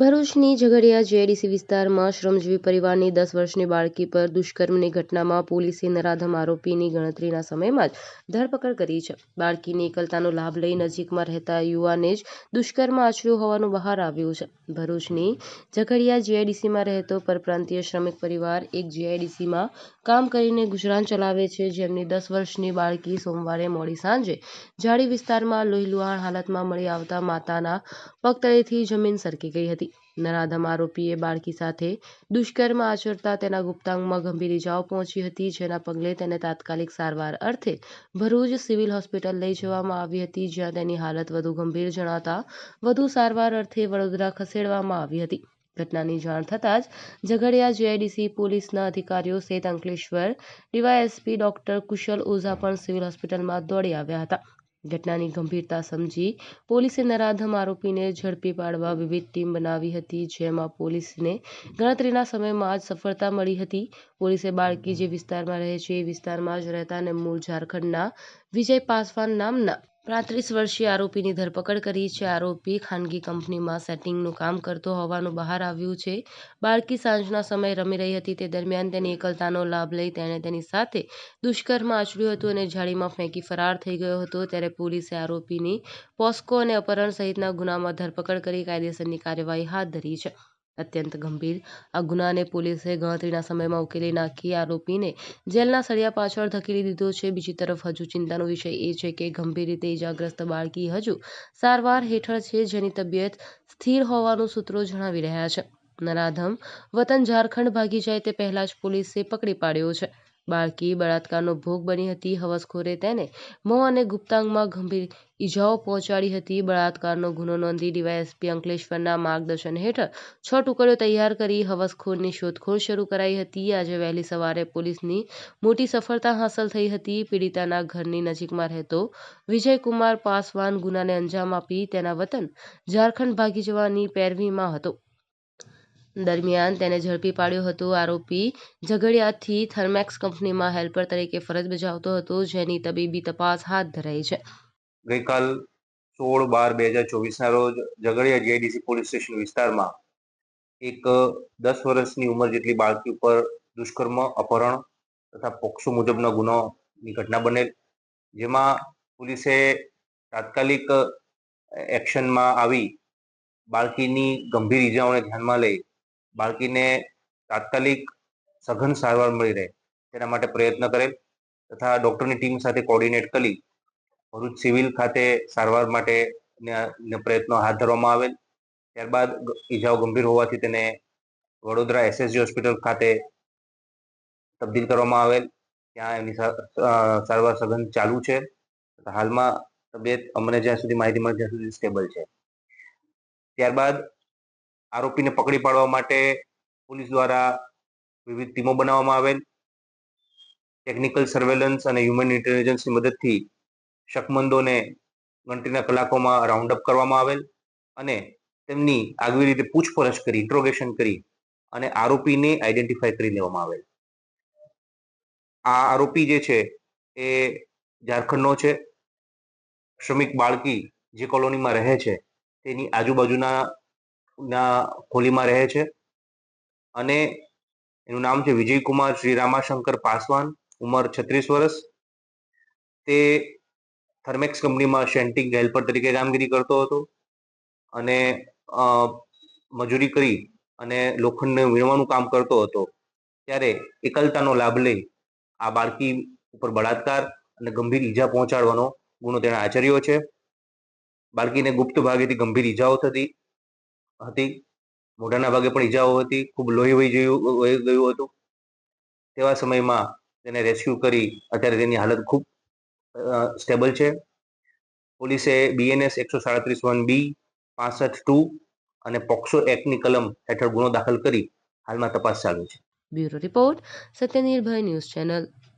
ભરૂચની ઝઘડિયા જેડીસી વિસ્તારમાં શ્રમજીવી પરિવારની દસ વર્ષની બાળકી પર દુષ્કર્મની ઘટનામાં પોલીસે નરાધમ આરોપીની ગણતરીના સમયમાં જ ધરપકડ કરી છે. બાળકીની એકલતાનો લાભ લઈ નજીકમાં રહેતા યુવાને જ દુષ્કર્મ આચર્યો હોવાનું બહાર આવ્યું છે. ભરૂચની ઝઘડિયા જીઆઈડીસીમાં રહેતો પરપ્રાંતીય શ્રમિક પરિવાર એક જીઆઈડીસીમાં કામ કરીને ગુજરાન ચલાવે છે. જેમની દસ વર્ષની બાળકી સોમવારે મોડી સાંજે ઝાડી વિસ્તારમાં લોહીલુહાણ હાલતમાં મળી આવતા માતાના પગતળેથી જમીન સરકી ગઈ હતી. નરાધમ આરોપીએ બાળકી સાથે દુષ્કર્મ આચરતા તેના ગુપ્તાંગમાં ગંભીર ઇજાઓ પહોંચી હતી, જેના પગલે તેને તાત્કાલિક સારવાર અર્થે ભરૂચ સિવિલ હોસ્પિટલ લઈ જવામાં આવી હતી, જ્યાં તેની હાલત વધુ ગંભીર જણાતા વધુ સારવાર અર્થે વડોદરા ખસેડવામાં આવી હતી. ઘટનાની જાણ થતાં જ ઝઘડિયા જીઆઈડીસી પોલીસના અધિકારીઓ સહિત અંકલેશ્વર ડીવાયએસપી ડોક્ટર કુશલ ઓઝા પણ સિવિલ હોસ્પિટલમાં દોડી આવ્યા હતા. ઘટનાની ગંભીરતા સમજી પોલીસે નરાધમ આરોપીને ઝડપી પાડવા વિવિધ ટીમ બનાવી હતી, જેમાં પોલીસને ગણતરીના સમયમાં જ સફળતા મળી હતી. પોલીસે બાળકી જે વિસ્તારમાં રહે છે, એ વિસ્તારમાં જ રહેતા અને મૂળ ઝારખંડના વિજય પાસવાન નામના પાંત્રીસ વર્ષીય આરોપીની ધરપકડ કરી છે. આરોપી ખાનગી કંપનીમાં સેટિંગનું કામ કરતો હોવાનું બહાર આવ્યું છે. બાળકી સાંજના સમયે રમી રહી હતી. તે દરમિયાન તેની એકલતાનો લાભ લઈ તેણે તેની સાથે દુષ્કર્મ આચર્યું હતું અને જાળીમાં ફેંકી ફરાર થઈ ગયો હતો. ત્યારે પોલીસે આરોપીની પોસ્કો અને અપહરણ સહિતના ગુનામાં ધરપકડ કરી કાયદેસરની કાર્યવાહી હાથ ધરી છે. અત્યંત ગંભીર. આ ગુનાને પોલીસે ગણતરીના સમયમાં ઉકેલી નાખી આરોપીને જેલના સળિયા પાછળ ધકેલી દીધો છે. બીજી તરફ હજુ ચિંતાનો વિષય એ છે કે ગંભીર રીતે ઇજાગ્રસ્ત બાળકી હજુ સારવાર હેઠળ છે જેની તબિયત સ્થિર હોવાનું સૂત્રો જણાવી રહ્યા છે. નરાધમ વતન ઝારખંડ ભાગી જાય તે પહેલા જ પોલીસે પકડી પાડ્યો છે. બાળકી બળાત્કારનો ભોગ બની હતી હવસખોરે તેને. મોં અને ગુપ્તાંગમાં ગંભીર ઇજાઓ પહોંચાડી હતી. બળાત્કારનો ગુનો નોંધી ડીવાયએસપી અંકલેશ્વરના માર્ગદર્શન હેઠળ છ ટુકડીઓ તૈયાર કરી હવસખોરની શોધખોળ શરૂ કરાઈ હતી. આજે વહેલી સવારે પોલીસની મોટી સફળતા હાંસલ થઈ હતી. પીડિતાના ઘરની નજીકમાં રહેતો વિજયકુમાર પાસવાન ગુનાને અંજામ આપી તેના વતન ઝારખંડ ભાગી જવાની પેરવીમાં હતો. દરમિયાન તેને ઝડપી પાડ્યો હતો. આરોપી ઝઘડિયાથી થર્મેક્સ કંપનીમાં હેલ્પર તરીકે ફરજ બજાવતો હતો, જેની તબીબી તપાસ હાથ ધરાઈ છે. ગઈકાલ સોળ બાર બે હજાર ચોવીસના રોજ ઝઘડિયા જીઆઈડીસી પોલીસ સ્ટેશન વિસ્તારમાં એક દસ વર્ષની ઉંમર જેટલી બાળકી ઉપર દુષ્કર્મ, અપહરણ તથા પોક્સો મુજબનો ગુનોની ઘટના બનેલ. જેમાં પોલીસે તાત્કાલિક એક્શનમાં આવી બાળકીની ગંભીર ઇજાઓને ધ્યાનમાં લઈ બાળકીને તાત્કાલિક સઘન સારવાર મળી રહે તેના માટે પ્રયત્ન કરેલ તથા ડૉક્ટરની ટીમ સાથે કોર્ડિનેટ કરી ભરૂચ સિવિલ ખાતે સારવાર માટે પ્રયત્નો હાથ ધરવામાં આવેલ. ત્યારબાદ ઈજાઓ ગંભીર હોવાથી તેને વડોદરા એસએસજી હોસ્પિટલ ખાતે તબદીલ કરવામાં આવેલ. ત્યાં એમની સારવાર સઘન ચાલુ છે. હાલમાં તબિયત અમને જ્યાં સુધી માહિતી મળે ત્યાં સુધી સ્ટેબલ છે. ત્યારબાદ આરોપીને પકડી પાડવા માટે પોલીસ દ્વારા વિવિધ ટીમો બનાવવામાં આવેલ. ટેકનિકલ સર્વેલન્સ અને હ્યુમન ઇન્ટેલિજન્સની મદદથી શકમંદોને ગણતરીના કલાકોમાં રાઉન્ડ અપ કરવામાં આવેલ અને તેમની આગવી રીતે પૂછપરછ કરી ઇન્ટ્રોગેશન કરી અને આરોપીને આઈડેન્ટિફાય કરી લેવામાં આવેલ. આ આરોપી જે છે એ ઝારખંડનો છે. શ્રમિક બાળકી જે કોલોનીમાં રહે છે, તેની આજુબાજુના ના ખોલીમાં રહે છે. અને એનું નામ છે વિજયકુમાર શ્રી રામાશંકર પાસવાન, ઉંમર છત્રીસ વર્ષ. તે થર્મેક્સ કંપનીમાં શેન્ટિંગ હેલ્પર તરીકે કામગીરી કરતો હતો અને મજૂરી કરી અને લોખંડને વીણવાનું કામ કરતો હતો. ત્યારે એકલતાનો લાભ લઈ આ બાળકી ઉપર બળાત્કાર અને ગંભીર ઈજા પહોંચાડવાનો ગુનો તેણે આચર્યો છે. બાળકીને ગુપ્ત ભાગેથી ગંભીર ઈજાઓ થતી હતી. મોઢાના ભાગે પણ ઈજાઓ હતી. ખૂબ લોહી વહી ગયું વહી ગયું હતું. તેવા સમયમાં તેને રેસ્ક્યુ કરી અત્યારે તેની હાલત ખૂબ સ્ટેબલ છે. પોલીસે બીએનએસ એકસો સાડત્રીસ વન બી, પાસઠ ટુ અને પોક્સો એક્ટની કલમ હેઠળ ગુનો દાખલ કરી હાલમાં તપાસ ચાલુ છે. Bureau report, Satyanirbhay news channel.